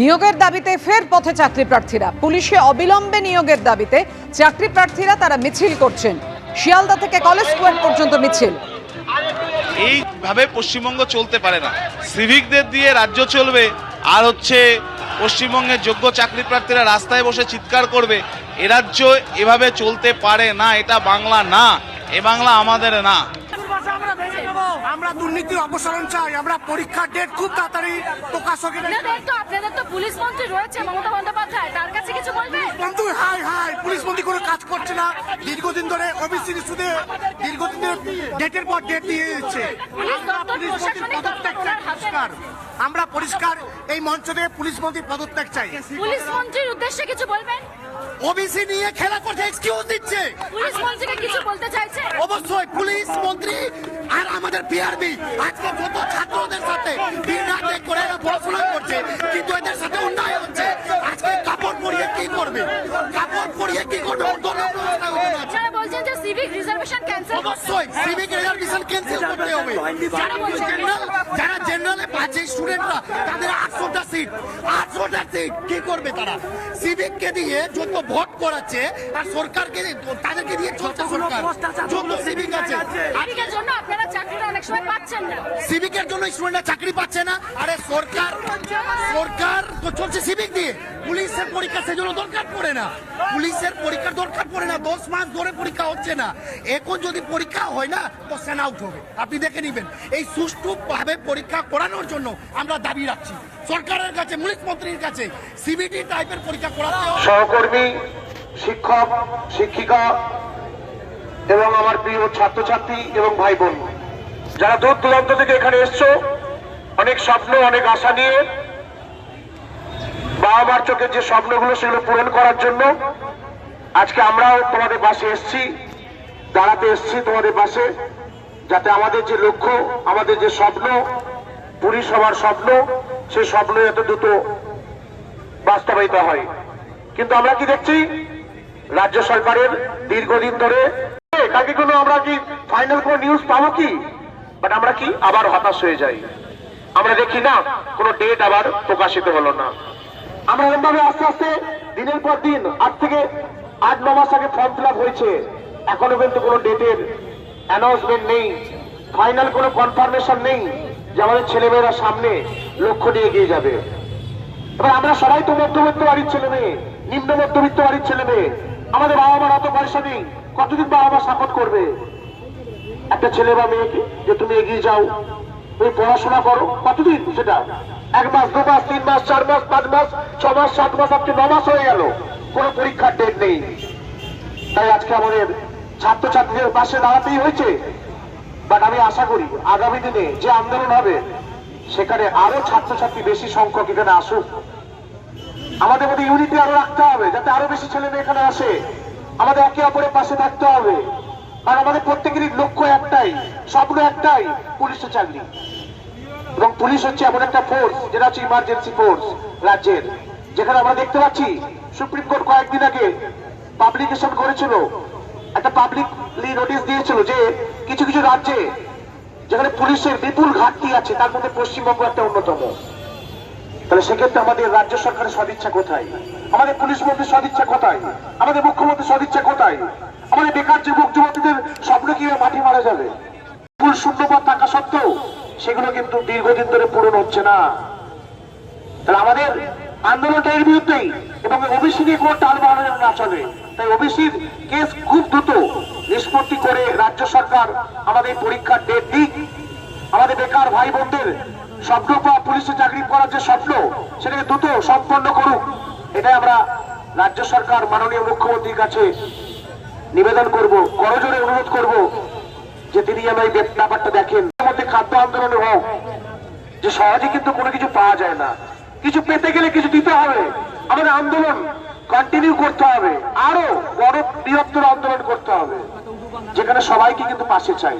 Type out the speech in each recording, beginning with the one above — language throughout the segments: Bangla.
নিয়োগের দাবিতে ফের পথে চাকরি প্রার্থীরা পুলিশে অবিলম্বে নিয়োগের দাবিতে চাকরি প্রার্থীরা তারা মিছিল করছেন। শিয়ালদা থেকে কলেজ স্কোয়ার পর্যন্ত মিছিল। এইভাবে পশ্চিমবঙ্গ চলতে পারে না। সিভিকদের দিয়ে রাজ্য চলবে, আর হচ্ছে পশ্চিমবঙ্গের যোগ্য চাকরি প্রার্থীরা রাস্তায় বসে চিৎকার করবে। এ রাজ্য এভাবে চলতে পারে না, এটা বাংলা না, এ বাংলা আমাদের না। আমরা দুর্নীতির অপসারণ চাই। আমরা পরীক্ষার ডেট খুব তাড়াতাড়ি প্রকাশ হোক। এটা আপনাদের তো পুলিশ মন্ত্রী রয়েছে মমতা বন্দ্যোপাধ্যায়। তার কাছে কিছু বলবেন? বন্ধু হাই হাই। পুলিশ মন্ত্রী কোনো কাজ করছে না। দীর্ঘদিন ধরে ওবিসি ইস্যুতে দীর্ঘদিন ধরে ডেটের পর ডেট দিয়ে দিচ্ছে। পদত্যাগ আমরা পরিষ্কার এই মঞ্চ থেকে পুলিশ মন্ত্রীর পদত্যাগ চাই। পুলিশ মন্ত্রীর উদ্দেশ্যে কিছু বলবেন? ওবিসি নিয়ে খেলা করছে এক্সকিউজ দিচ্ছে। পুলিশ মন্ত্রীকে কিছু বলতে চাইছে? অবশ্যই পুলিশ মন্ত্রী আর আমাদের পিআরবি আজকে যত ছাত্রদের সাথে করে পড়াশোনা করছে কিন্তু এদের সাথে অন্যায় হচ্ছে। আজকে কাপড় পরিয়ে কি করবে? কাপড় পরিয়ে কি করবে? ওর দলের অবস্থা ওখানে আছে। আপনারা বলছেন যে সিভিক রিজার্ভেশন ক্যান্সেল অবশ্যই সিভিক রিজার্ভেশন ক্যান্সেল করতে হবে। যারা জেনারেল যারা জেনারেলে স্টুডেন্টরা তাদের সিট। আটশোটা সিট। কি করবে তারা? সিভিককে দিয়ে যত ভোট করাচ্ছে আর সরকারকে দিয়ে- তাদেরকে দিয়ে চলছে সরকার। যত সিভিক আছে। আজকের জন্য সময় পাচ্ছেন না। সিভিকের জন্য স্টুডেন্টরা চাকরি পাচ্ছে না। আরে সরকার সরকার তো চলছে সিভিক দিয়ে। পুলিশের পরীক্ষা সেজন্য দরকার পড়ে না। পুলিশের পরীক্ষার দরকার পড়ে না দশ মাস ধরে পরীক্ষা হচ্ছে না। এখন যদি পরীক্ষা হয় না তো সেন আউট হবে। আপনি দেখে নেবেন। এই সুষ্ঠুভাবে পরীক্ষা করানোর জন্য আমরা দাবি রাখছি। সরকারের কাছে পুলিশ মন্ত্রীর কাছে সিবিটি টাইপের পরীক্ষা করাতে সহকর্মী শিক্ষক শিক্ষিকা এবং আমার প্রিয় ছাত্রছাত্রী এবং ভাই বোন যারা দূর দূরান্ত থেকে এখানে এসছো, অনেক স্বপ্ন, অনেক আশা নিয়ে বাবা মার চোখের যে স্বপ্নগুলো সেগুলো পূরণ করার জন্য আজকে আমরাও তোমাদের পাশে এসছি, দাঁড়াতে এসছি তোমাদের পাশে, যাতে আমাদের যে লক্ষ্য, আমাদের যে স্বপ্ন পুলিশ হওয়ার স্বপ্ন সেই স্বপ্ন এত দ্রুত বাস্তবায়িত হয়। কিন্তু আমরা কি দেখছি? রাজ্য সরকারের দীর্ঘদিন ধরে কাকে কোনো আমরা কি ফাইনাল কোনো নিউজ পাবো কি? বাট আমরা কি? আবার হতাশ হয়ে যাই। আমরা দেখি না, কোনো ডেট আবার প্রকাশিত হলো না। আমরা এরকমভাবে আস্তে আস্তে দিনের পর দিন আট থেকে আট, ন মাস আগে ফর্ম ফিল হয়েছে। এখনও কিন্তু কোনো ডেটের অ্যানাউন্সমেন্ট নেই। ফাইনাল কোনো কনফার্মেশন নেই যে আমাদের ছেলেমেয়েরা সামনে লক্ষ্য নিয়ে এগিয়ে যাবে। এবার আমরা সবাই তো মধ্যবিত্ত বাড়ির ছেলে মেয়ে, নিম্ন মধ্যবিত্ত বাড়ির ছেলে মেয়ে। আমাদের বাবা মার অত পয়সা নেই, কতদিন বাবা মা সাপোর্ট করবে? একটা ছেলে বা মেয়েকে যে তুমি এগিয়ে যাও, তুমি পড়াশোনা করো, কতদিন সেটা? এক মাস, দু মাস, তিন মাস, চার মাস, পাঁচ মাস, ছ মাস, সাত মাস, আজকে ন মাস হয়ে গেল। কোনো পরীক্ষার ডেট নেই। তাই আজকে আমাদের ছাত্রছাত্রীদের পাশে দাঁড়াতেই হয়েছে। বাট আমি আশা করি আগামী দিনে যে আন্দোলন হবে, সেখানে আরও ছাত্রছাত্রী বেশি সংখ্যক এখানে আসুক। আমাদের মধ্যে ইউনিটি আরও রাখতে হবে, যাতে আরও বেশি ছেলে মেয়ে এখানে আসে। আমাদের একে অপরের পাশে থাকতে হবে। আর আমাদের প্রত্যেকেরই লক্ষ্য একটাই, স্বপ্ন একটাই, পুলিশের চাকরি। এবং পুলিশ হচ্ছে এমন একটা ফোর্স যেটা হচ্ছে ইমার্জেন্সি ফোর্স রাজ্যের। যেখানে আমরা দেখতে পাচ্ছি, সুপ্রিম কোর্ট কয়েকদিন আগে পাবলিকেশন করেছিল, একটা পাবলিকলি নোটিশ দিয়েছিল যে কিছু কিছু রাজ্যে যেখানে পুলিশের বিপুল ঘাটতি আছে, তার মধ্যে পশ্চিমবঙ্গ একটা অন্যতম। তাহলে সেক্ষেত্রে আমাদের রাজ্য সরকারের সদিচ্ছা কোথায়? আমাদের পুলিশ মন্ত্রীর সদিচ্ছা কোথায়? আমাদের মুখ্যমন্ত্রীর সদিচ্ছা কোথায়? আমাদের বেকার যুবক, যুবতীদের স্বপ্ন কীভাবে মাটি মারা যাবে? বিপুল শূন্যপদ থাকা সত্ত্বেও সেগুলো কিন্তু দীর্ঘদিন ধরে পূরণ হচ্ছে না। তাহলে আমাদের আন্দোলনটা এর বিরুদ্ধেই এবং ওবিসি নিয়ে কোনো টাল বাড়ানো না চলে। তাই ওবিসির কেস খুব দ্রুত নিষ্পত্তি করে রাজ্য সরকার আমাদের পরীক্ষার ডেট দিক। আমাদের বেকার ভাই বোনদের স্বপ্ন পাওয়া পুলিশে চাকরি করার যে স্বপ্ন, সেটাকে দ্রুত সম্পন্ন করুক, এটাই আমরা রাজ্য সরকার মাননীয় মুখ্যমন্ত্রীর কাছে নিবেদন করব, করজোরে অনুরোধ করব যে তিনি যেন এই ব্যাপারটা দেখেন। মধ্যে খাদ্য আন্দোলনে হোক যে সহজে কিন্তু কোনো কিছু পাওয়া যায় না। কিছু পেতে গেলে কিছু দিতে হবে। আমাদের আন্দোলন কন্টিনিউ করতে হবে। আরও বড় বৃহত্তর আন্দোলন করতে হবে, যেখানে সবাইকে কিন্তু পাশে চাই।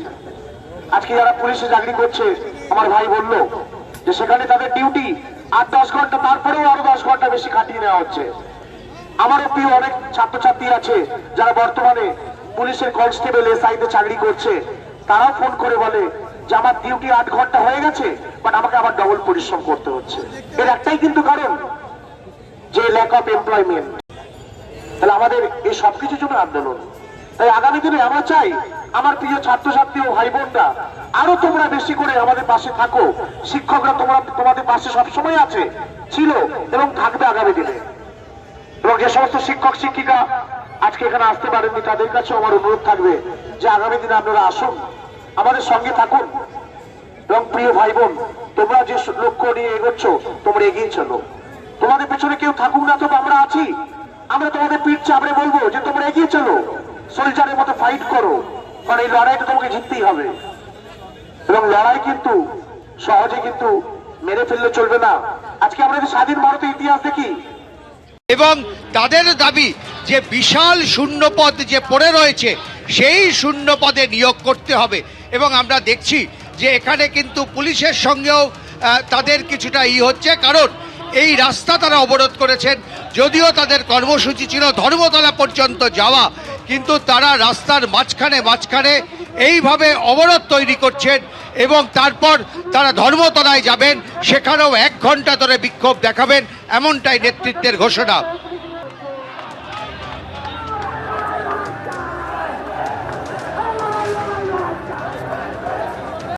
আজকে যারা পুলিশে চাকরি করছে, আমার ভাই বলল যে সেখানে তাদের ডিউটি আট দশ ঘণ্টা, তারপরেও আরও দশ ঘণ্টা বেশি কাটিয়ে নেওয়া হচ্ছে। আমারও প্রিয় অনেক ছাত্রছাত্রী আছে, যারা বর্তমানে পুলিশের কনস্টেবল এসআইতে চাকরি করছে, তারাও ফোন করে বলে যে আমার ডিউটি আট ঘণ্টা হয়ে গেছে বাট আমাকে আবার ডবল পরিশ্রম করতে হচ্ছে। এর একটাই কিন্তু কারণ, যে ল্যাক অফ এমপ্লয়মেন্ট তাহলে আমাদের এই সবকিছুর জন্য আন্দোলন। তাই আগামী দিনে আমরা চাই আমার প্রিয় ছাত্রছাত্রী ও ভাই বোনরা আরও তোমরা বেশি করে আমাদের পাশে থাকো। শিক্ষকরা তোমরা, তোমাদের পাশে সবসময় আছে, ছিল এবং থাকবে আগামী দিনে। এবং যে সমস্ত শিক্ষক, শিক্ষিকা আজকে এখানে আসতে পারেননি, তাদের কাছে আমার অনুরোধ থাকবে যে আগামী দিনে আপনারা আসুন, আমাদের সঙ্গে থাকুন। এবং প্রিয় ভাই বোন তোমরা যে লক্ষ্য নিয়ে এগোচ্ছ, তোমরা এগিয়ে চলো। তোমাদের পেছনে কেউ থাকুক না তো আমরা আছি। আমরা তোমাদের পিঠ চাপড়ে বলব যে তোমরা এগিয়ে চলো। সোলজারের মতো ফাইট করো। কারণ এই লড়াইটা তোমাকে জিততেই হবে। এবং লড়াই কিন্তু সহজে কিন্তু মেরে ফেললে চলবে না। আজকে আমরা যদি স্বাধীন ভারতের ইতিহাস দেখি। এবং তাদের দাবি যে বিশাল শূন্যপদ যে পড়ে রয়েছে, সেই শূন্যপদে নিয়োগ করতে হবে। এবং আমরা দেখছি যে এখানে কিন্তু পুলিশের সঙ্গেও তাদের কিছুটা ই হচ্ছে। কারণ এই রাস্তা তারা অবরোধ করেছেন। যদিও তাদের কর্মসূচি ছিল ধর্মতলা পর্যন্ত যাওয়া কিন্তু তারা রাস্তার মাঝখানে মাঝখানে এইভাবে অবরোধ তৈরি করছেন এবং তারপর তারা ধর্মতলায় যাবেন, সেখানেও এক ঘণ্টা ধরে বিক্ষোভ দেখাবেন, এমনটাই নেতৃত্বের ঘোষণা।